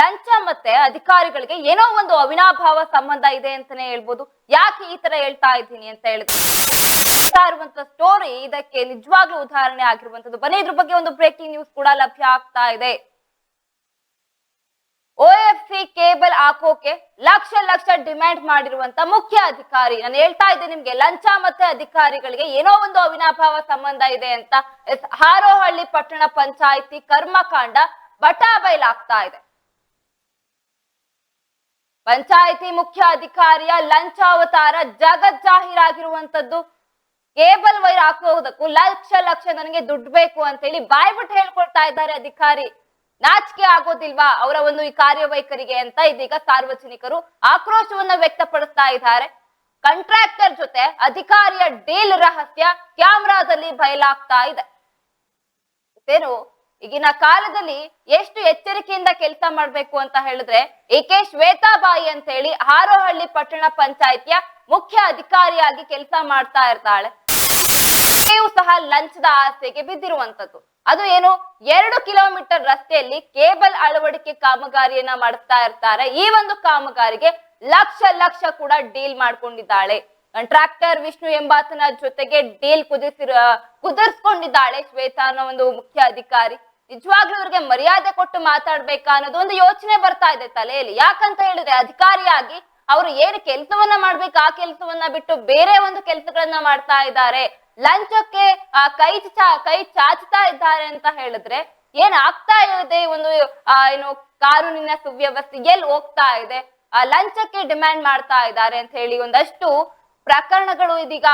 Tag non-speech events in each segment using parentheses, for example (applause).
ಲಂಚ ಮತ್ತೆ ಅಧಿಕಾರಿಗಳಿಗೆ ಏನೋ ಒಂದು ಅವಿನಾಭಾವ ಸಂಬಂಧ ಇದೆ ಅಂತಾನೆ ಹೇಳ್ಬೋದು. ಯಾಕೆ ಈ ತರ ಹೇಳ್ತಾ ಇದ್ದೀನಿ ಅಂತ ಹೇಳಿದ್ರೆ ಇರುವಂತ ಸ್ಟೋರಿ ಇದಕ್ಕೆ ನಿಜವಾಗ್ಲೂ ಉದಾಹರಣೆ ಆಗಿರುವಂತದ್ದು ಬನ್ನಿ, ಇದ್ರ ಬಗ್ಗೆ ಒಂದು ಬ್ರೇಕಿಂಗ್ ನ್ಯೂಸ್ ಕೂಡ ಲಭ್ಯ ಆಗ್ತಾ ಇದೆ. ಸಿ ಕೇಬಲ್ ಹಾಕೋಕೆ ಲಕ್ಷ ಲಕ್ಷ ಡಿಮ್ಯಾಂಡ್ ಮಾಡಿರುವಂತ ಮುಖ್ಯ ಅಧಿಕಾರಿ. ನಾನು ಹೇಳ್ತಾ ಇದ್ದೆ ನಿಮ್ಗೆ, ಲಂಚ ಮತ್ತೆ ಅಧಿಕಾರಿಗಳಿಗೆ ಏನೋ ಒಂದು ಅವಿನಾಭಾವ ಸಂಬಂಧ ಇದೆ ಅಂತ. ಹಾರೋಹಳ್ಳಿ ಪಟ್ಟಣ ಪಂಚಾಯಿತಿ ಕರ್ಮಕಾಂಡ ಬಟಾಬೈಲ್ ಆಗ್ತಾ ಇದೆ. ಪಂಚಾಯಿತಿ ಮುಖ್ಯ ಅಧಿಕಾರಿಯ ಲಂಚಾವತಾರ ಜಗತ್ ಜಾಹೀರಾಗಿರುವಂತದ್ದು. ಕೇಬಲ್ ವೈರ್ ಹಾಕೋದಕ್ಕೂ ಲಕ್ಷ ಲಕ್ಷ ನನಗೆ ದುಡ್ಡು ಬೇಕು ಅಂತ ಹೇಳಿ ಬಾಯ್ಬಿಟ್ಟು ಹೇಳ್ಕೊಳ್ತಾ ಇದ್ದಾರೆ ಅಧಿಕಾರಿ. ನಾಚಿಕೆ ಆಗೋದಿಲ್ವಾ? ಅವರ ಒಂದು ಈ ಕಾರ್ಯವೈಖರಿಗೆ ಅಂತ ಇದೀಗ ಸಾರ್ವಜನಿಕರು ಆಕ್ರೋಶವನ್ನ ವ್ಯಕ್ತಪಡಿಸ್ತಾ ಇದ್ದಾರೆ. ಕಾಂಟ್ರಾಕ್ಟರ್ ಜೊತೆ ಅಧಿಕಾರಿಯ ಡೀಲ್ ರಹಸ್ಯ ಕ್ಯಾಮ್ರಾದಲ್ಲಿ ಬಯಲಾಗ್ತಾ ಇದೆ. ಏನು ಈಗಿನ ಕಾಲದಲ್ಲಿ ಎಷ್ಟು ಎಚ್ಚರಿಕೆಯಿಂದ ಕೆಲಸ ಮಾಡ್ಬೇಕು ಅಂತ ಹೇಳಿದ್ರೆ ಏಕೆ ಶ್ವೇತಾಬಾಯಿ ಅಂತ ಹೇಳಿ ಹಾರೋಹಳ್ಳಿ ಪಟ್ಟಣ ಪಂಚಾಯಿತಿಯ ಮುಖ್ಯ ಅಧಿಕಾರಿಯಾಗಿ ಕೆಲಸ ಮಾಡ್ತಾ ಇರ್ತಾಳೆ. ಸಹ ಲಂಚದ ಆಸೆಗೆ ಬಿದ್ದಿರುವಂತದ್ದು ಅದು ಏನು? ಎರಡು ಕಿಲೋಮೀಟರ್ ರಸ್ತೆಯಲ್ಲಿ ಕೇಬಲ್ ಅಳವಡಿಕೆ ಕಾಮಗಾರಿಯನ್ನ ಮಾಡ್ತಾ ಇರ್ತಾರೆ. ಈ ಒಂದು ಕಾಮಗಾರಿಗೆ ಲಕ್ಷ ಲಕ್ಷ ಕೂಡ ಡೀಲ್ ಮಾಡ್ಕೊಂಡಿದ್ದಾಳೆ. ಕಾಂಟ್ರಾಕ್ಟರ್ ವಿಷ್ಣು ಎಂಬಾತನ ಜೊತೆಗೆ ಡೀಲ್ ಕುದಿಸಿರ, ಕುದುರ್ಸ್ಕೊಂಡಿದ್ದಾಳೆ ಶ್ವೇತಾ ಅನ್ನೋ ಒಂದು ಮುಖ್ಯ ಅಧಿಕಾರಿ. ನಿಜವಾಗ್ಲೂ ಇವ್ರಿಗೆ ಮರ್ಯಾದೆ ಕೊಟ್ಟು ಮಾತಾಡ್ಬೇಕಾ ಅನ್ನೋದು ಒಂದು ಯೋಚನೆ ಬರ್ತಾ ಇದೆ ತಲೆಯಲ್ಲಿ. ಯಾಕಂತ ಹೇಳಿದ್ರೆ ಅಧಿಕಾರಿಯಾಗಿ ಅವರು ಏನು ಕೆಲಸವನ್ನ ಮಾಡ್ಬೇಕು, ಆ ಕೆಲಸವನ್ನ ಬಿಟ್ಟು ಬೇರೆ ಒಂದು ಕೆಲಸಗಳನ್ನ ಮಾಡ್ತಾ ಇದ್ದಾರೆ. ಲಂಚಕ್ಕೆ, ಆ, ಕೈ ಚಾ, ಕೈ ಚಾಚ್ತಾ ಇದ್ದಾರೆ ಅಂತ ಹೇಳಿದ್ರೆ ಏನ್ ಆಗ್ತಾ ಇದೆ ಒಂದು ಏನು ಕಾನೂನಿನ ಸುವ್ಯವಸ್ಥೆ ಎಲ್ಲಿ ಹೋಗ್ತಾ ಇದೆ? ಆ, ಲಂಚಕ್ಕೆ ಡಿಮ್ಯಾಂಡ್ ಮಾಡ್ತಾ ಇದ್ದಾರೆ ಅಂತ ಹೇಳಿ ಒಂದಷ್ಟು ಪ್ರಕರಣಗಳು ಇದೀಗ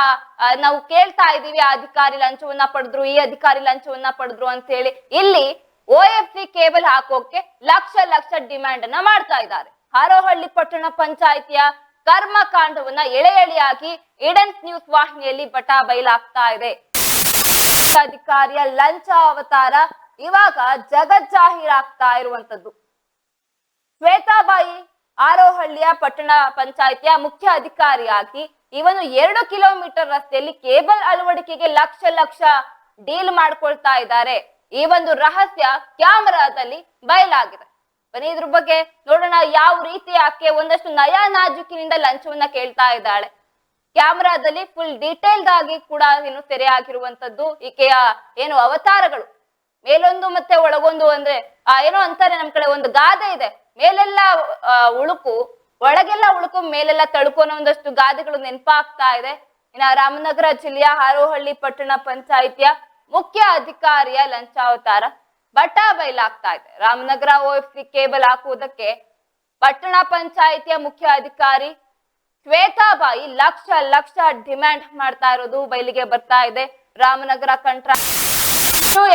ನಾವು ಕೇಳ್ತಾ ಇದೀವಿ ಅಧಿಕಾರಿ ಲಂಚವನ್ನ ಪಡೆದ್ರು, ಈ ಅಧಿಕಾರಿ ಲಂಚವನ್ನ ಪಡೆದ್ರು ಅಂತ ಹೇಳಿ ಇಲ್ಲಿ ಓ ಎಫ್ ಸಿ ಕೇಬಲ್ ಹಾಕೋಕೆ ಲಕ್ಷ ಲಕ್ಷ ಡಿಮ್ಯಾಂಡ್ ಅನ್ನ ಮಾಡ್ತಾ ಇದ್ದಾರೆ. ಹಾರೋಹಳ್ಳಿ ಪಟ್ಟಣ ಪಂಚಾಯಿತಿಯ ಕರ್ಮಕಾಂಡವನ್ನ ಎಳೆ ಎಳೆಯಾಗಿ ಇಡನ್ಸ್ ನ್ಯೂಸ್ ವಾಹಿನಿಯಲ್ಲಿ ಬಟಾ ಬಯಲಾಗ್ತಾ ಇದೆ. ಅಧಿಕಾರಿಯ ಲಂಚ ಅವತಾರ ಇವಾಗ ಜಗಜ್ಜಾಹೀರಾಗ್ತಾ ಇರುವಂತದ್ದು. ಶ್ವೇತಾಬಾಯಿ ಆರೋಹಳ್ಳಿಯ ಪಟ್ಟಣ ಪಂಚಾಯಿತಿಯ ಮುಖ್ಯ ಅಧಿಕಾರಿಯಾಗಿ ಇವನು ಎರಡು ಕಿಲೋಮೀಟರ್ ರಸ್ತೆಯಲ್ಲಿ ಕೇಬಲ್ ಅಳವಡಿಕೆಗೆ ಲಕ್ಷ ಲಕ್ಷ ಡೀಲ್ ಮಾಡ್ಕೊಳ್ತಾ ಇದ್ದಾರೆ. ಈ ಒಂದು ರಹಸ್ಯ ಕ್ಯಾಮರಾದಲ್ಲಿ ಬಯಲಾಗಿದೆ. ಬನ್ನಿ, ಇದ್ರ ಬಗ್ಗೆ ನೋಡೋಣ ಯಾವ ರೀತಿ ಆಕೆ ಒಂದಷ್ಟು ನಯ ನಾಜುಕಿನಿಂದ ಲಂಚವನ್ನ ಕೇಳ್ತಾ ಇದ್ದಾಳೆ. ಕ್ಯಾಮರಾದಲ್ಲಿ ಫುಲ್ ಡೀಟೇಲ್ಡ್ ಆಗಿ ಕೂಡ ಏನು ಸೆರೆ ಆಗಿರುವಂತದ್ದು ಈಕೆಯ ಏನು ಅವತಾರಗಳು. ಮೇಲೊಂದು ಮತ್ತೆ ಒಳಗೊಂದು ಅಂದ್ರೆ, ಆ, ಏನೋ ಅಂತಾರೆ ನಮ್ ಕಡೆ, ಒಂದು ಗಾದೆ ಇದೆ. ಮೇಲೆಲ್ಲ ಉಳುಕು ಒಳಗೆಲ್ಲ ಉಳುಕು, ಮೇಲೆಲ್ಲ ತಳ್ಕೊನೋ ಒಂದಷ್ಟು ಗಾದೆಗಳು ನೆನಪಾಗ್ತಾ ಇದೆ. ಇನ್ನ ರಾಮನಗರ ಜಿಲ್ಲೆಯ ಹಾರೋಹಳ್ಳಿ ಪಟ್ಟಣ ಪಂಚಾಯಿತಿಯ ಮುಖ್ಯ ಅಧಿಕಾರಿಯ ಲಂಚಾವತಾರ ಬಟ್ಟ ಬಯಲಾಗ್ತಾ ಇದೆ. Ramanagara O F C cable ಹಾಕುವುದಕ್ಕೆ ಪಟ್ಟಣ ಪಂಚಾಯಿತಿಯ ಮುಖ್ಯ ಅಧಿಕಾರಿ ಶ್ವೇತಾಬಾಯಿ ಲಕ್ಷ ಲಕ್ಷ ಡಿಮ್ಯಾಂಡ್ ಮಾಡ್ತಾ ಇರೋದು ಬಯಲಿಗೆ ಬರ್ತಾ ಇದೆ. ರಾಮನಗರ ಕಂಟ್ರಾಕ್ಟ್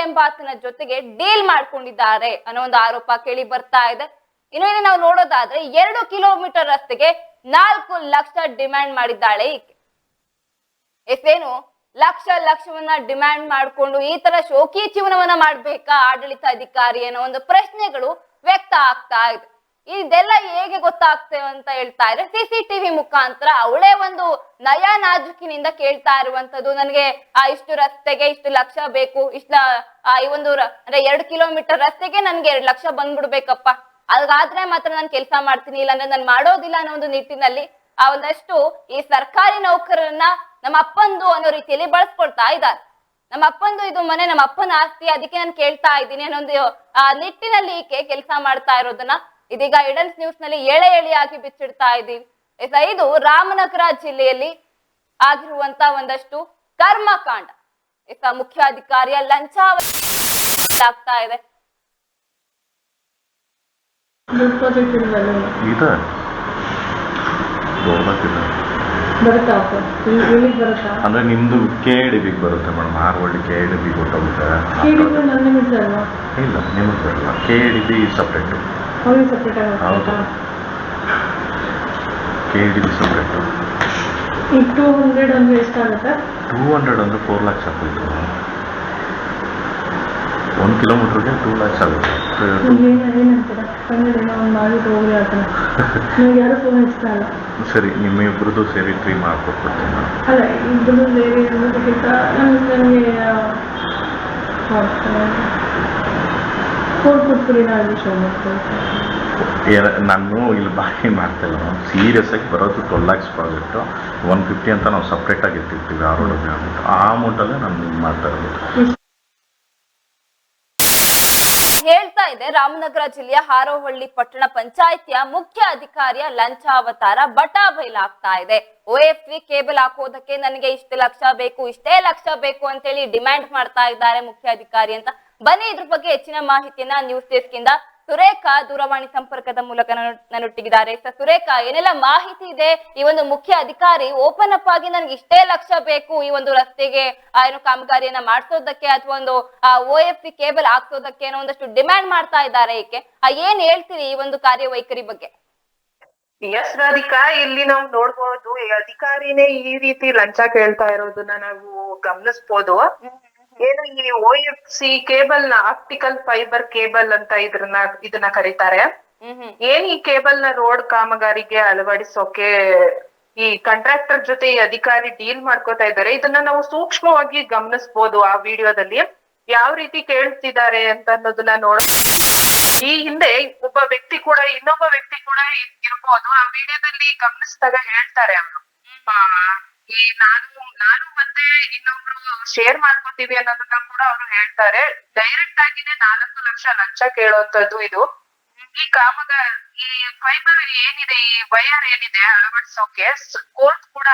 ಎಂಬಾತನ ಜೊತೆಗೆ ಡೀಲ್ ಮಾಡ್ಕೊಂಡಿದ್ದಾರೆ ಅನ್ನೋ ಒಂದು ಆರೋಪ ಕೇಳಿ ಬರ್ತಾ ಇದೆ. ಇನ್ನು ಇನ್ನು ನಾವು ನೋಡೋದಾದ್ರೆ ಎರಡು ಕಿಲೋಮೀಟರ್ ರಸ್ತೆಗೆ ನಾಲ್ಕು ಲಕ್ಷ ಡಿಮ್ಯಾಂಡ್ ಮಾಡಿದ್ದಾಳೆ ಈಕೆ. ಎಷ್ಟೇನು? ಲಕ್ಷ ಲಕ್ಷವನ್ನ ಡಿಮ್ಯಾಂಡ್ ಮಾಡ್ಕೊಂಡು ಈ ತರ ಶೋಕಿ ಜೀವನವನ್ನ ಮಾಡ್ಬೇಕಾ ಆಡಳಿತ ಅಧಿಕಾರಿ ಅನ್ನೋ ಒಂದು ಪ್ರಶ್ನೆಗಳು ವ್ಯಕ್ತ ಆಗ್ತಾ ಇದೆ. ಇದೆಲ್ಲ ಹೇಗೆ ಗೊತ್ತಾಗ್ತೇವೆ ಅಂತ ಹೇಳ್ತಾ ಇದ್ರೆ ಸಿಸಿಟಿವಿ ಮುಖಾಂತರ ಅವಳೇ ಒಂದು ನಯ ನಾಜುಕಿನಿಂದ ಕೇಳ್ತಾ ಇರುವಂತದ್ದು ನನಗೆ ಆ ಇಷ್ಟು ರಸ್ತೆಗೆ ಇಷ್ಟು ಲಕ್ಷ ಬೇಕು, ಇಷ್ಟ ಈ ಒಂದು ಅಂದ್ರೆ ಎರಡು ಕಿಲೋಮೀಟರ್ ರಸ್ತೆಗೆ ನನ್ಗೆ ಎರಡು ಲಕ್ಷ ಬಂದ್ಬಿಡ್ಬೇಕಪ್ಪ. ಅದಾದ್ರೆ ಮಾತ್ರ ನಾನು ಕೆಲಸ ಮಾಡ್ತೀನಿ, ಇಲ್ಲಾಂದ್ರೆ ನಾನು ಮಾಡೋದಿಲ್ಲ ಅನ್ನೋ ಒಂದು ನಿಟ್ಟಿನಲ್ಲಿ ಆ ಒಂದಷ್ಟು ಈ ಸರ್ಕಾರಿ ನೌಕರರನ್ನ ನಮ್ಮ ಅಪ್ಪಂದು ಅನ್ನೋ ರೀತಿಯಲ್ಲಿ ಬಳಸ್ಕೊಳ್ತಾ ಇದ್ದಾರೆ. ನಮ್ಮ ಅಪ್ಪಂದು ಇದು ಮನೆ, ನಮ್ಮ ಅಪ್ಪನ ಆಸ್ತಿ, ಅದಕ್ಕೆ ನಾನು ಕೇಳ್ತಾ ಇದ್ದೀನಿ ಅನ್ನೋ ಒಂದು ಆ, ನಿಟ್ಟಿನಲ್ಲಿ ಈಕೆ ಕೆಲಸ ಮಾಡ್ತಾ ಇರೋದನ್ನ ಇದೀಗ ಇಡನ್ಸ್ ನ್ಯೂಸ್ನಲ್ಲಿ ಎಳೆ ಎಳೆಯಾಗಿ ಬಿಚ್ಚಿಡ್ತಾ ಇದ್ದೀವಿ. ಇದು ರಾಮನಗರ ಜಿಲ್ಲೆಯಲ್ಲಿ ಆಗಿರುವಂತ ಒಂದಷ್ಟು ಕರ್ಮಕಾಂಡ. ಎಸ್ ಮುಖ್ಯಾಧಿಕಾರಿಯ ಲಂಚಾವತಿ ಆಗ್ತಾ ಇದೆ. ಇಲ್ವಲ್ಲ ಇದೆ. ದೊಡ್ಡದಿದೆ ಬರುತ್ತಾ ಆಫರ್ ಇಲ್ಲಿಗೆ ಬರುತ್ತಾ? ಅಂದರೆ ನಿಮ್ಮದು ಕೆ ಬಿ ಬರುತ್ತೆ ಮೇಡಮ್. ಆರ್ ಕೆ ಬಿ ಗೊತ್ತಾಗುತ್ತೆ ಕೇಳಿದ್ರೆ ನನ್ನ ಮಿಸ್ ಅಲ್ವಾ? ಇಲ್ಲ ನಿಮಗೆ ಬರಲ್ಲ ಕೆ ಸಪ್ರೇಟು ಅವ್ರಿಗೆ ಸಪ್ರೇಟ್ ಹೌದು. ಕೆ ಟೂ ಹಂಡ್ರೆಡ್ ಅಂದ್ರೆ ಎಷ್ಟಾಗುತ್ತೆ? ಟೂ ಹಂಡ್ರೆಡ್ ಅಂದರೆ ಫೋರ್ ಲ್ಯಾಕ್ಸ್ ಆಗೋಯ್ತು ಒಂದು ಕಿಲೋಮೀಟ್ರಿಗೆ ಟೂ ಲ್ಯಾಕ್ಸ್ ಆಗುತ್ತೆ. ಏನಂತೀರ? ನನಗೆ ಯಾರು ಫೋನ್ ಇಷ್ಟ ಅಲ್ಲ ಸರಿ ನಿಮ್ಮಿಬ್ರದ್ದು ಸೇರಿ ಟ್ರೀ ಮಾಡ್ಕೊಟ್ಬಿಡ್ತೀನಿ ನಾನು. ಅಲ್ಲ ಇಬ್ಬರು ಬೇರೆ ಅನ್ನೋದಕ್ಕಿಂತ ನನಗೆ ನಾನು ಶೋ ಮಾಡ್ತೀನಿ. ಏನ- ನಾನು ಇಲ್ಲಿ ಬಾಕಿ ಮಾಡ್ತಿಲ್ಲ. ಸೀರಿಯಸ್ ಆಗಿ ಬರೋದು twelve lakhs project one fifty ಅಂತ ನಾವು ಸಪ್ರೇಟಾಗಿ ಇಟ್ಟಿರ್ತೀವಿ ಆ ಅಮೌಂಟ್ ಆ ಅಮೌಂಟಲ್ಲೇ ನಾನು ಮಾಡ್ತಾ ಇರೋದು. ಹೇಳ್ತಾ ಇದೆ, ರಾಮನಗರ ಜಿಲ್ಲೆಯ ಹಾರೋಹಳ್ಳಿ ಪಟ್ಟಣ ಪಂಚಾಯಿತಿಯ ಮುಖ್ಯ ಅಧಿಕಾರಿಯ ಲಂಚಾವತಾರ ಬಟಾ ಬಯಲಾಗ್ತಾ ಇದೆ. ವಿ ಕೇಬಲ್ ಹಾಕೋದಕ್ಕೆ ನನಗೆ ಇಷ್ಟು ಲಕ್ಷ ಬೇಕು, ಇಷ್ಟೇ ಲಕ್ಷ ಬೇಕು ಅಂತೇಳಿ ಡಿಮ್ಯಾಂಡ್ ಮಾಡ್ತಾ ಇದ್ದಾರೆ ಮುಖ್ಯ ಅಧಿಕಾರಿ ಅಂತ. ಬನ್ನಿ ಇದ್ರ ಬಗ್ಗೆ ಹೆಚ್ಚಿನ ಮಾಹಿತಿಯನ್ನ ನ್ಯೂಸ್ ಡೆಸ್ಕ್ ಇಂದ ಸುರೇಖಾ ದೂರವಾಣಿ ಸಂಪರ್ಕದ ಮೂಲಕ ನನ್ನ- ನನ್ನೊಟ್ಟಿಗಿದ್ದಾರೆ. ಸರ್ ಸುರೇಖಾ, ಏನೆಲ್ಲ ಮಾಹಿತಿ ಇದೆ? ಈ ಒಂದು ಮುಖ್ಯ ಅಧಿಕಾರಿ ಓಪನ್ ಅಪ್ ಆಗಿ ನನ್ಗೆ ಇಷ್ಟೇ ಲಕ್ಷ ಬೇಕು ಈ ಒಂದು ರಸ್ತೆಗೆ. ಏನು ಕಾಮಗಾರಿಯನ್ನ ಮಾಡಿಸೋದಕ್ಕೆ ಅಥವಾ ಒಂದು ಓ ಎಫ್ ಪಿ ಕೇಬಲ್ ಹಾಕ್ಸೋದಕ್ಕೆ ಏನೋ ಒಂದಷ್ಟು ಡಿಮ್ಯಾಂಡ್ ಮಾಡ್ತಾ ಇದ್ದಾರೆ ಏಕೆ ಏನ್ ಹೇಳ್ತೀರಿ ಈ ಒಂದು ಕಾರ್ಯವೈಖರಿ ಬಗ್ಗೆ? ಎಸ್ ರಾಧಿಕಾ, ಇಲ್ಲಿ ನಾವು ನೋಡ್ಬೋದು ಅಧಿಕಾರಿನೇ ಈ ರೀತಿ ಲಂಚ ಕೇಳ್ತಾ ಇರೋದನ್ನ ನಾವು ಗಮನಿಸ್ಬೋದು. ಏನು ಈ ಓ ಎಫ್ ಸಿ ಕೇಬಲ್ನ ಆಪ್ಟಿಕಲ್ ಫೈಬರ್ ಕೇಬಲ್ ಅಂತ ಇದ್ರನ್ನ ಇದನ್ನ ಕರೀತಾರೆ. ಏನ್ ಈ ಕೇಬಲ್ನ ರೋಡ್ ಕಾಮಗಾರಿಗೆ ಅಳವಡಿಸೋಕೆ ಈ ಕಾಂಟ್ರಾಕ್ಟರ್ ಜೊತೆ ಈ ಅಧಿಕಾರಿ ಡೀಲ್ ಮಾಡ್ಕೋತಾ ಇದ್ದಾರೆ. ಇದನ್ನ ನಾವು ಸೂಕ್ಷ್ಮವಾಗಿ ಗಮನಿಸಬಹುದು ಆ ವಿಡಿಯೋದಲ್ಲಿ. ಯಾವ ರೀತಿ ಕೇಳ್ತಿದ್ದಾರೆ ಅಂತ ಅನ್ನೋದನ್ನ ನೋಡ ಈ ಹಿಂದೆ ಒಬ್ಬ ವ್ಯಕ್ತಿ ಕೂಡ ಇನ್ನೊಬ್ಬ ವ್ಯಕ್ತಿ ಕೂಡ ಇರ್ಬೋದು. ಆ ವಿಡಿಯೋದಲ್ಲಿ ಗಮನಿಸಿದಾಗ ಹೇಳ್ತಾರೆ ಅವರು. ಈ ನಾನು ನಾನು ಮತ್ತೆ ಇನ್ನೊಬ್ರು ಶೇರ್ ಮಾಡ್ಕೊತೀವಿ ಅನ್ನೋದನ್ನ ಕೂಡ ಅವರು ಹೇಳ್ತಾರೆ. ಡೈರೆಕ್ಟ್ ಆಗಿನೇ ನಾಲ್ಕು ಲಕ್ಷ ಲಂಚ ಕೇಳುವಂತದ್ದು ಇದು. ಈ ಕಾಮಗ ಈ ಫೈಬರ್ ಏನಿದೆ ಈ ವೈರ್ ಏನಿದೆ ಅಳವಡಿಸೋಕೆ ಕೋರ್ಟ್ ಕೂಡ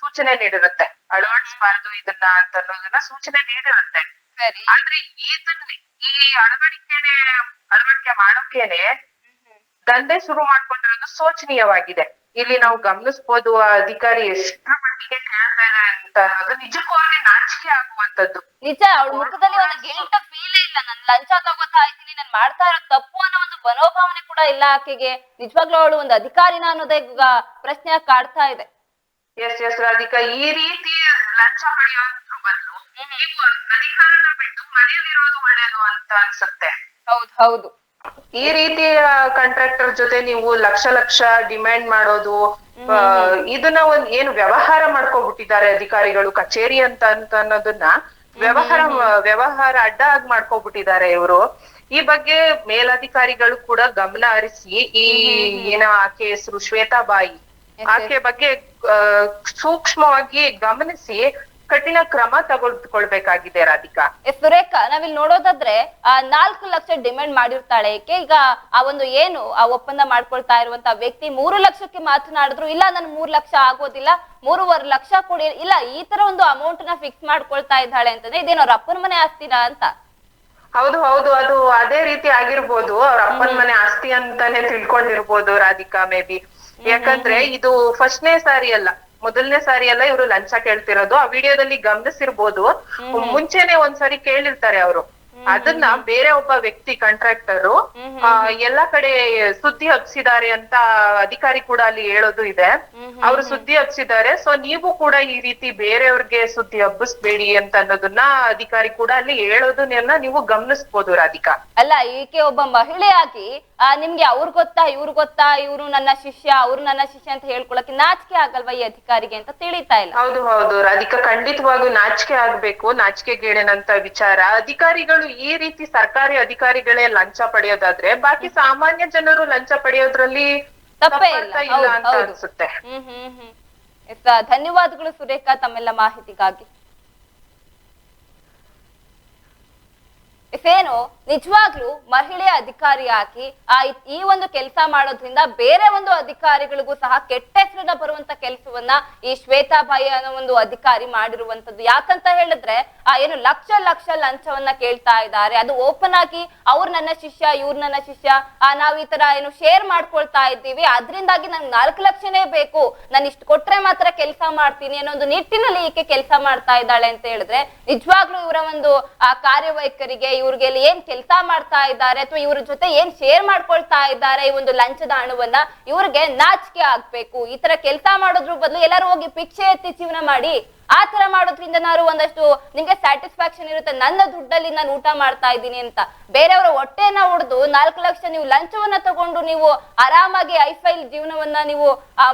ಸೂಚನೆ ನೀಡಿರುತ್ತೆ. ಅಳವಡಿಸಬಾರ್ದು ಇದನ್ನ ಅಂತ ಅನ್ನೋದನ್ನ ಸೂಚನೆ ನೀಡಿರುತ್ತೆ. ಆದ್ರೆ ಇದನ್ನ ಈ ಅಳವಡಿಕೆನೆ ಅಳವಡಿಕೆ ಮಾಡೋಕೇನೆ ದಂಧೆ ಶುರು ಮಾಡ್ಕೊಂಡಿರೋದು ಶೋಚನೀಯವಾಗಿದೆ. ಇಲ್ಲಿ ನಾವು ಗಮನಿಸಬಹುದು ಆ ಅಧಿಕಾರಿ ಎಷ್ಟರ ಮಟ್ಟಿಗೆ ಕೇಳ್ತಾ ಇದ್ದಾರೆ ಅಂತ ಅನ್ನೋದು ನಿಜಕ್ಕೂ ಅವ್ರಿಗೆ ನಾಚಿಕೆ ಆಗುವಂತದ್ದು ನಿಜ ಅವಳ ಮುಖದಲ್ಲಿ ಒಂದು ಗಿಲ್ಟ್ ಫೀಲ್ ಇಲ್ಲ. ನನ್ ಲಂಚ ತಗೋತಾ ಇದ್ದೀನಿ ನಾನು ಮಾಡ್ತಾ ಇರೋ ತಪ್ಪು ಅನ್ನೋ ಒಂದು ಮನೋಭಾವನೆ ಕೂಡ ಇಲ್ಲ ಆಕೆಗೆ. ನಿಜವಾಗ್ಲೂ ಅವಳು ಒಂದು ಅಧಿಕಾರಿನ ಅನ್ನೋದೇ ಪ್ರಶ್ನೆ ಕಾಡ್ತಾ ಇದೆ. ಎಸ್ ಎಸ್ ರಾಧಿಕಾ ಈ ರೀತಿ ಲಂಚ ಪಡೆಯೋದ್ರ ಬದಲು ನೀವು ಅಧಿಕಾರನ ಬಿಟ್ಟು ಮನೆಯಲ್ಲಿರೋದು ಒಳ್ಳೇದು ಅಂತ ಅನ್ಸುತ್ತೆ. ಹೌದು ಹೌದು. ಈ ರೀತಿಯ ಕಾಂಟ್ರಾಕ್ಟರ್ ಜೊತೆ ನೀವು ಲಕ್ಷ ಲಕ್ಷ ಡಿಮ್ಯಾಂಡ್ ಮಾಡೋದು ಇದನ್ನ ಒಂದ್ ಏನು ವ್ಯವಹಾರ ಮಾಡ್ಕೊಬಿಟ್ಟಿದ್ದಾರೆ ಅಧಿಕಾರಿಗಳು ಕಚೇರಿ ಅಂತ ಅಂತ ಅನ್ನೋದನ್ನ ವ್ಯವಹಾರ ವ್ಯವಹಾರ ಅಡ್ಡ ಆಗಿ ಮಾಡ್ಕೊಬಿಟ್ಟಿದ್ದಾರೆ ಇವರು. ಈ ಬಗ್ಗೆ ಮೇಲಧಿಕಾರಿಗಳು ಕೂಡ ಗಮನ ಹರಿಸಿ ಈ ಏನೋ ಆಕೆ ಹೆಸರು ಶ್ವೇತಾಬಾಯಿ ಆಕೆ ಬಗ್ಗೆ ಸೂಕ್ಷ್ಮವಾಗಿ ಗಮನಿಸಿ ಕಠಿಣ ಕ್ರಮ ತಗೊಳ್ಕೊಳ್ಬೇಕಾಗಿದೆ ರಾಧಿಕಾ. ಸುರೇಖ ನಾವಿಲ್ಲಿ ನೋಡೋದಾದ್ರೆ ಆ ನಾಲ್ಕು ಲಕ್ಷ ಡಿಮ್ಯಾಂಡ್ ಮಾಡಿರ್ತಾಳೆ ಏಕೆ? ಈಗ ಆ ಒಂದು ಏನು ಆ ಒಪ್ಪಂದ ಮಾಡ್ಕೊಳ್ತಾ ಇರುವಂತ ವ್ಯಕ್ತಿ ಮೂರು ಲಕ್ಷಕ್ಕೆ ಮಾತನಾಡಿದ್ರು ಇಲ್ಲ ನನ್ ಮೂರ್ ಲಕ್ಷ ಆಗೋದಿಲ್ಲ ಮೂರುವರೆ ಲಕ್ಷ ಕೊಡಿ ಇಲ್ಲ ಈ ತರ ಒಂದು ಅಮೌಂಟ್ನ ಫಿಕ್ಸ್ ಮಾಡ್ಕೊಳ್ತಾ ಇದ್ದಾಳೆ ಅಂತಂದ್ರೆ ಇದೇನೋ ಅಪ್ಪನ ಮನೆ ಆಸ್ತಿನ ಅಂತ. ಹೌದು ಹೌದು ಅದು ಅದೇ ರೀತಿ ಆಗಿರ್ಬೋದು ಅವ್ರ ಅಪ್ಪನ ಮನೆ ಆಸ್ತಿ ಅಂತಾನೆ ತಿಳ್ಕೊಂಡಿರ್ಬೋದು ರಾಧಿಕಾ ಮೇ ಬಿ ಯಾಕಂದ್ರೆ ಇದು ಫಸ್ಟ್ನೇ ಸಾರಿ ಅಲ್ಲ. ಮೊದಲನೇ ಸಾರಿ ಅಲ್ಲ ಇವರು ಲಂಚ ಕೇಳ್ತಿರೋದು. ಆ ವಿಡಿಯೋದಲ್ಲಿ ಗಮನಿಸಿರ್ಬೋದು. ಮುಂಚೆನೆ ಒಂದ್ಸರಿ ಕೇಳಿರ್ತಾರೆ ಅವರು. ಅದನ್ನ ಬೇರೆ ಒಬ್ಬ ವ್ಯಕ್ತಿ ಕಾಂಟ್ರಾಕ್ಟರ್ ಎಲ್ಲಾ ಕಡೆ ಸುದ್ದಿ ಹಬ್ಸಿದ್ದಾರೆ ಅಂತ ಅಧಿಕಾರಿ ಕೂಡ ಅಲ್ಲಿ ಹೇಳೋದು ಇದೆ. ಅವರು ಸುದ್ದಿ ಹಬ್ಸಿದ್ದಾರೆ. ಸೊ ನೀವು ಕೂಡ ಈ ರೀತಿ ಬೇರೆಯವ್ರಿಗೆ ಸುದ್ದಿ ಹಬ್ಬಿಸ್ಬೇಡಿ ಅಂತ ಅನ್ನೋದನ್ನ ಅಧಿಕಾರಿ ಕೂಡ ಅಲ್ಲಿ ಹೇಳೋದನ್ನೆಲ್ಲ ನೀವು ಗಮನಿಸ್ಬೋದು ರಾಧಿಕಾ. ಅಲ್ಲ ಈಕೆ ಒಬ್ಬ ಮಹಿಳೆಯಾಗಿ ಆ ನಿಮ್ಗೆ ಅವ್ರ ಗೊತ್ತಾ ಇವ್ರು ಗೊತ್ತಾ ಇವ್ರು ನನ್ನ ಶಿಷ್ಯ ಅವ್ರು ನನ್ನ ಶಿಷ್ಯ ಅಂತ ಹೇಳ್ಕೊಳಕ್ಕೆ ನಾಚಿಕೆ ಆಗಲ್ವಾ ಈ ಅಧಿಕಾರಿಗೆ ಅಂತ ತಿಳಿತಾ ಇಲ್ಲ. ಹೌದು ಹೌದು. ರಾಧಿಕಾ ಖಂಡಿತವಾಗೂ ನಾಚಿಕೆ ಆಗ್ಬೇಕು ನಾಚಿಕೆಗೇಡೇನಂತ ವಿಚಾರ. ಅಧಿಕಾರಿಗಳು ಈ ರೀತಿ ಸರ್ಕಾರಿ ಅಧಿಕಾರಿಗಳೇ ಲಂಚ ಪಡೆಯೋದಾದ್ರೆ ಬಾಕಿ ಸಾಮಾನ್ಯ ಜನರು ಲಂಚ ಪಡೆಯೋದ್ರಲ್ಲಿ ತಪ್ಪೇ ಇಲ್ಲ. ಅಂತ. ಅನ್ಸುತ್ತೆ. ಹ್ಮ್ ಹ್ಮ್ ಹ್ಮ್. ಧನ್ಯವಾದಗಳು ಸುರೇಖಾ ತಮ್ಮೆಲ್ಲ ಮಾಹಿತಿಗಾಗಿ. ಏನು ನಿಜವಾಗ್ಲೂ ಮಹಿಳೆ ಅಧಿಕಾರಿಯಾಗಿ ಆ ಈ ಒಂದು ಕೆಲಸ ಮಾಡೋದ್ರಿಂದ ಬೇರೆ ಒಂದು ಅಧಿಕಾರಿಗಳಿಗೂ ಸಹ ಕೆಟ್ಟ ಹೆಸರನ್ನ ಬರುವಂತ ಕೆಲಸವನ್ನ ಈ ಶ್ವೇತಾಬಾಯಿ ಅನ್ನೋ ಒಂದು ಅಧಿಕಾರಿ ಮಾಡಿರುವಂತದ್ದು ಯಾಕಂತ ಹೇಳಿದ್ರೆ ಆ ಏನು ಲಕ್ಷ ಲಕ್ಷ ಲಂಚವನ್ನ ಕೇಳ್ತಾ ಇದ್ದಾರೆ. ಅದು ಓಪನ್ ಆಗಿ ಅವ್ರು ನನ್ನ ಶಿಷ್ಯ, ಇವ್ರು ನನ್ನ ಶಿಷ್ಯ, ಆ ನಾವ್ ಈ ತರ ಏನು ಶೇರ್ ಮಾಡ್ಕೊಳ್ತಾ ಇದ್ದೀವಿ. ಅದರಿಂದಾಗಿ ನಂಗೆ ನಾಲ್ಕು ಲಕ್ಷನೇ ಬೇಕು. ನಾನು ಇಷ್ಟು ಕೊಟ್ರೆ ಮಾತ್ರ ಕೆಲಸ ಮಾಡ್ತೀನಿ ಅನ್ನೋ ಒಂದು ನಿಟ್ಟಿನಲ್ಲಿ ಈಕೆ ಕೆಲಸ ಮಾಡ್ತಾ ಇದ್ದಾಳೆ ಅಂತ ಹೇಳಿದ್ರೆ ನಿಜವಾಗ್ಲೂ ಇವರ ಒಂದು ಆ ಕಾರ್ಯವೈಖರಿಗೆ ಇವ್ರಿಗೆ ಏನ್ ಕೆಲಸ ಮಾಡ್ತಾ ಇದ್ದಾರೆ ಅಥವಾ ಇವ್ರ ಜೊತೆ ಏನ್ ಶೇರ್ ಮಾಡ್ಕೊಳ್ತಾ ಇದ್ದಾರೆ ಈ ಒಂದು ಲಂಚದ ಹಣವನ್ನ ಇವ್ರಿಗೆ ನಾಚಿಕೆ ಆಗ್ಬೇಕು. ಈ ತರ ಕೆಲಸ ಮಾಡೋದ್ರ ಬದಲು ಎಲ್ಲರೂ ಹೋಗಿ ಭಿಕ್ಷೆ ಎತ್ತಿ ಜೀವನ ಮಾಡಿ ಆ ತರ ಮಾಡೋದ್ರಿಂದ ನಾನು ಒಂದಷ್ಟು ನಿಮ್ಗೆ ಸ್ಯಾಟಿಸ್ಫ್ಯಾಕ್ಷನ್ ಇರುತ್ತೆ. ನನ್ನ ದುಡ್ಡಲ್ಲಿ ನಾನು ಊಟ ಮಾಡ್ತಾ ಇದ್ದೀನಿ ಅಂತ. ಬೇರೆಯವರ ಹೊಟ್ಟೆನ ಹೊಡೆದು ನಾಲ್ಕು ಲಕ್ಷ ನೀವು ಲಂಚವನ್ನ ತಗೊಂಡು ನೀವು ಆರಾಮಾಗಿ ಐಫೈಲ್ ಜೀವನವನ್ನ ನೀವು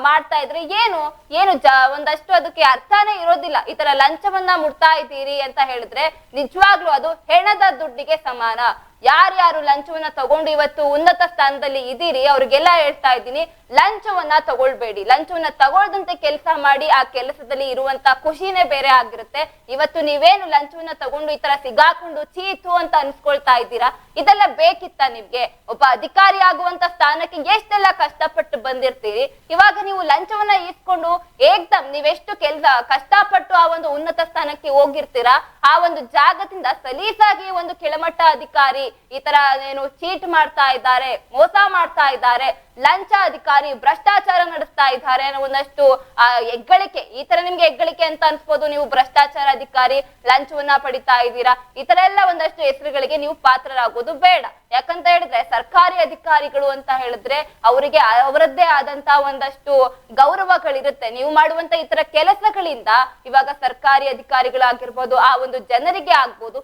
ಮಾಡ್ತಾ ಇದ್ರೆ ಏನು? ಏನು ಒಂದಷ್ಟು ಅದಕ್ಕೆ ಅರ್ಥನೇ ಇರೋದಿಲ್ಲ. ಈ ತರ ಲಂಚವನ್ನ ಮುಡ್ತಾ ಇದ್ದೀರಿ ಅಂತ ಹೇಳಿದ್ರೆ ನಿಜವಾಗ್ಲೂ ಅದು ಹೆಣದ ದುಡ್ಡಿಗೆ ಸಮಾನ. ಯಾರ್ಯಾರು ಲಂಚವನ್ನ ತಗೊಂಡು ಇವತ್ತು ಉನ್ನತ ಸ್ಥಾನದಲ್ಲಿ ಇದೀರಿ ಅವ್ರಿಗೆಲ್ಲ ಹೇಳ್ತಾ ಇದ್ದೀನಿ, ಲಂಚವನ್ನ ತಗೊಳ್ಬೇಡಿ. ಲಂಚವನ್ನ ತಗೊಳ್ದಂತೆ ಕೆಲಸ ಮಾಡಿ ಆ ಕೆಲಸದಲ್ಲಿ ಇರುವಂತ ಖುಷಿನೇ ಬೇರೆ ಆಗಿರುತ್ತೆ. ಇವತ್ತು ನೀವೇನು ಲಂಚವನ್ನ ತಗೊಂಡು ಈ ತರ ಸಿಗಾಕೊಂಡು ಚೀತು ಅಂತ ಅನ್ಸ್ಕೊಳ್ತಾ ಇದ್ದೀರಾ? ಇದೆಲ್ಲ ಬೇಕಿತ್ತ ನಿಮ್ಗೆ? ಒಬ್ಬ ಅಧಿಕಾರಿ ಆಗುವಂತ ಸ್ಥಾನಕ್ಕೆ ಎಷ್ಟೆಲ್ಲ ಕಷ್ಟಪಟ್ಟು ಬಂದಿರ್ತೀರಿ? ಇವಾಗ ನೀವು ಲಂಚವನ್ನ ಇಟ್ಕೊಂಡು ಏಕ್ದಮ್ ನೀವೆಷ್ಟು ಕೆಲ್ಸ, ಕಷ್ಟಪಟ್ಟು ಆ ಒಂದು ಉನ್ನತ ಸ್ಥಾನಕ್ಕೆ ಹೋಗಿರ್ತೀರಾ? ಆ ಒಂದು ಜಾಗದಿಂದ ಸಲೀಸಾಗಿ ಒಂದು ಕೆಳಮಟ್ಟ ಅಧಿಕಾರಿ ಈ ತರ ಏನು ಚೀಟ್ ಮಾಡ್ತಾ ಇದ್ದಾರೆ, ಮೋಸ ಮಾಡ್ತಾ ಇದ್ದಾರೆ, ಲಂಚ ಅಧಿಕಾರಿ ಭ್ರಷ್ಟಾಚಾರ ನಡೆಸ್ತಾ ಇದ್ದಾರೆ ಒಂದಷ್ಟು, ಆ, ಹೆಗ್ಗಳಿಕೆ, ಈ ತರ ನಿಮ್ಗೆ ಹೆಗ್ಗಳಿಕೆ ಅಂತ ಅನ್ಸ್ಬೋದು ನೀವು ಭ್ರಷ್ಟಾಚಾರ ಅಧಿಕಾರಿ ಲಂಚವನ್ನ ಪಡಿತಾ ಇದ್ದೀರಾ? ಈ ತರ ಎಲ್ಲ ಒಂದಷ್ಟು ಹೆಸರುಗಳಿಗೆ ನೀವು ಪಾತ್ರರಾಗೋದು ಬೇಡ. ಯಾಕಂತ ಹೇಳಿದ್ರೆ ಸರ್ಕಾರಿ ಅಧಿಕಾರಿಗಳು ಅಂತ ಹೇಳಿದ್ರೆ ಅವರಿಗೆ ಅವರದ್ದೇ ಆದಂತ ಒಂದಷ್ಟು ಗೌರವಗಳಿರುತ್ತೆ. ನೀವು ಮಾಡುವಂತ ಇತರ ಕೆಲಸಗಳಿಂದ ಇವಾಗ ಸರ್ಕಾರಿ ಅಧಿಕಾರಿಗಳಾಗಿರ್ಬೋದು ಆ ಒಂದು ಜನರಿಗೆ ಆಗ್ಬೋದು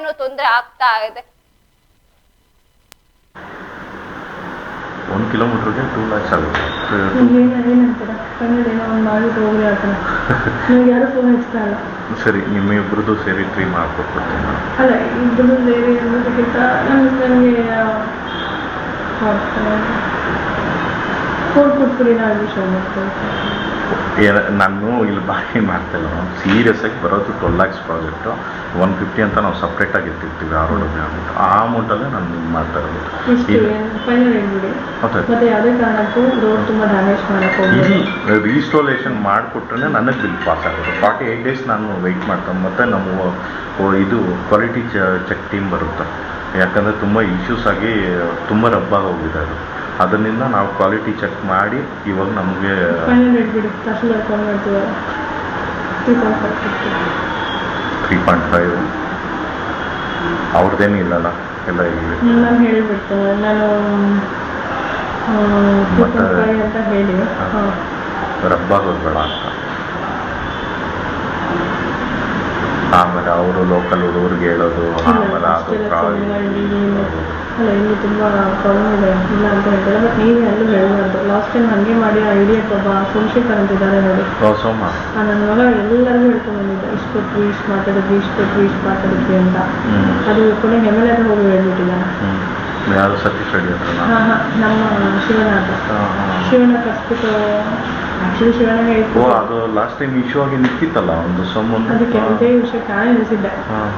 ಏನೋ ತೊಂದರೆ ಆಗ್ತಾ ಇದೆ. ಒಂದು ಕಿಲೋಮೀಟರ್ಗೆ ಟೂ ಲ್ಯಾಕ್ಸ್ ಆಗುತ್ತೆ. ಏನಂತೀರ ಕನ್ನಡ ಏನೋ ಒಂದು ಮಾಡಿದ್ರೆ ಹೋಗಿ ಆ ಥರ ಯಾರು ಫೋನ್ ಹಚ್ತಾ ಇಲ್ಲ? ಸರಿ, ನಿಮ್ಮಿಬ್ರದ್ದು ಸೇರಿ ಟ್ರೀ ಮಾಡ್ಕೊಟ್ಬಿಡ್ತೀನಿ ನಾನು. ಅಲ್ಲ ಇಬ್ಬರು ಬೇರೆ ಅನ್ನೋದಕ್ಕಿಂತ ನಮ್ಗೆ ನನಗೆ ಫೋನ್ ಕೊಟ್ಬಿಡಿ ನಾವು ವಿಷಯ ಮಾಡ್ಕೊಳ್ತೀವಿ ಏನ ನಾನು ಇಲ್ಲಿ ಬಾಕಿ ಮಾಡ್ತಿಲ್ಲ ಸೀರಿಯಸ್ ಆಗಿ ಬರೋದು twelve lakhs project one fifty ಅಂತ ನಾವು ಸಪ್ರೇಟಾಗಿ ಇಟ್ಟಿರ್ತೀವಿ ಆ ರೋಡ್ ಅಮೌಂಟ್ ಆ ಅಮೌಂಟಲ್ಲೇ ನಾನು ಇದು ಮಾಡ್ತಾ ಇರೋದು. ಇಲ್ಲಿ ರೀಸ್ಟೋಲೇಷನ್ ಮಾಡಿಕೊಟ್ರೆ ನನಗೆ ಬಿಲ್ ಪಾಸ್ ಆಗೋದು. ಫಾರ್ಟಿ ಏಯ್ಟ್ ಡೇಸ್ ನಾನು ವೆಯ್ಟ್ ಮಾಡ್ತೇನೆ ಮತ್ತು ನಮ್ಮ ಇದು ಕ್ವಾಲಿಟಿ ಚೆಕ್ ಟೀಮ್ ಬರುತ್ತೆ. ಯಾಕಂದರೆ ತುಂಬ ಇಶ್ಯೂಸ್ ಆಗಿ ತುಂಬ ರಬ್ಬಾಗಿ ಹೋಗಿದೆ ಅದು. ಅದರಿಂದ ನಾವು ಕ್ವಾಲಿಟಿ ಚೆಕ್ ಮಾಡಿ ಇವಾಗ ನಮಗೆ ತ್ರೀ ಪಾಯಿಂಟ್ ಫೈವ್ ಅವ್ರದ್ದೇನು ಇಲ್ಲಲ್ಲ ಎಲ್ಲ ಇಲ್ಲಿ ನಾನು ಫೈವ್ ಅಂತ ಹೇಳಿ. ಅಂತ. ಆಮೇಲೆ ಅವರು ಲೋಕಲ್ ಹುಡುಗರಿಗೆ ಹೇಳೋದು ಆಮೇಲೆ ಅದು ಅಲ್ಲ ಇಲ್ಲಿ ತುಂಬ ಪ್ರಾಬ್ಲಮ್ ಇದೆ. ಇಲ್ಲ ಅಂತ ಹೇಳ್ತಾರೆ. ಬಟ್ ನೀವೇ ಅಲ್ಲೂ ಹೇಳಬಾರ್ದು. ಲಾಸ್ಟ್ ಟೈಮ್ ಹಾಗೆ ಮಾಡಿ ಆ ಇಡಿಯಟ್ ಒಬ್ಬ ಸೋಮಶೇಖರ್ ಅಂತಿದ್ದಾರೆ ನೋಡಿ. ನನ್ನ ಮಗ ಎಲ್ಲರಿಗೂ ಹೇಳ್ಕೊಂಡು ಬಂದಿದ್ದೆ ಇಷ್ಟು ಕೊಟ್ವಿ ಇಷ್ಟು ಮಾತಾಡಿದ್ವಿ ಇಷ್ಟು ಕೊಟ್ವಿ ಇಷ್ಟು ಮಾತಾಡಿದ್ವಿ ಅಂತ. ಅದು ಕೊನೆ ಹೆಮ್ಮೆ ಹತ್ರ ಹೋಗಿ ಹೇಳ್ಬಿಟ್ಟಿದ್ದಾನೆ ಹ್ಞೂ ಯಾರು ಸತೀಶ್ ರೆಡ್ಡಿ ಹತ್ರನಾ ಹಾಂ ಹಾಂ ನಮ್ಮ ಶಿವನಾಥ. ಹಾಂ ಹಾಂ. ಶಿವನ ಶಿವಣ್ಣ ಇತ್ತು ಅದು ಲಾಸ್ಟ್ ಟೈಮ್ ಇಶ್ಯೂ ಆಗಿ ನಿಂತಿತ್ತಲ್ಲ ಒಂದು ಸೊಮ್ಮೊಂದು ಅದಕ್ಕೆ ವಿಷಯಕ್ಕೆ ನಾನು ಹಾಂ.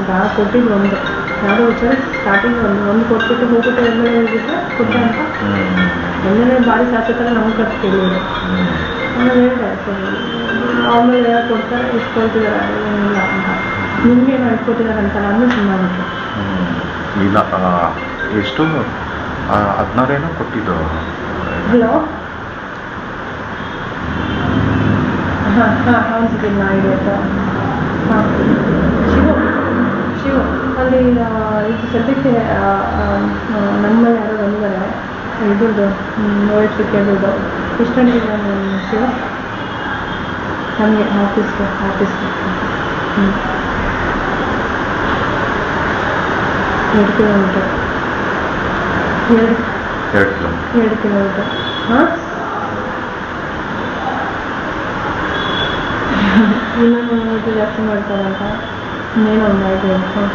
ಈಗ ಕೊಟ್ಟಿದ್ದು ಒಂದು. ಯಾವುದೋ ವಿಚಾರ ಸ್ಟಾರ್ಟಿಂಗ್ ಒಂದು ಒಂದು ಕೊಟ್ಬಿಟ್ಟು ಹೋಗ್ಬಿಟ್ಟು ಎಂ ಎಲ್ ಹೇಳಿದ್ರೆ ಕೊಟ್ಟೆ ಅಂತ. ಹ್ಞೂ ಎಂ ಎಲ್ ಎ ಭಾರಿ ಶಾಸಕರ ನಮ್ಗೆ ಕಡೆ ಕೇಳಿದ್ರು ಆಮೇಲೆ ನಾನು ಹೇಳಿದೆ ಸರಿ ಆಮೇಲೆ ಕೊಡ್ತಾರೆ ಇಷ್ಟು ಕೊಡ್ತಿದ್ದಾರೆ ಏನಿಲ್ಲ ಅಂತ. ನಿಮಗೆ ಏನು ಇಷ್ಟು ಕೊಟ್ಟಿದ್ದಾರೆ ಅಂತ ನಾನು ಸುಮ್ಮನೆ. ಇಲ್ಲ ಎಷ್ಟು ಹದಿನಾರೇನೋ ಕೊಟ್ಟಿದ್ದು. ಹಲೋ ಹಾಂ ಹಾಂ ನಾಯಿಡು ಅಂತ. ಹಾಂ. ಶಿವ ಶಿವು. ಅಲ್ಲಿ ಈಗ ಸದ್ಯಕ್ಕೆ ನಮ್ಮ ಯಾರೋ ಬಂದಿದ್ದಾರೆ. ಇದ್ರದ್ದು ನೋಡಿಸ್ಲಿಕ್ಕೆ ಕೇಳಿದ್ದು ಎಷ್ಟು ಗಂಟೆಗೆ ಶಿವ? ನಮಗೆ ಆಫೀಸ್ಗೆ ಆಫೀಸ್ಗೆ ಹ್ಞೂ ಎರಡು ಕಿಲೋಮೀಟರ್. ಎರಡು? ಎರಡು ಕಿಲೋಮೀಟರ್. ಹಾಂ? (laughs) ಇನ್ನೊಂದು ಜಾಸ್ತಿ ಮಾಡ್ತಾರಂತ ಇನ್ನೇನು ಒಂದು ಐದು ಹಾಂ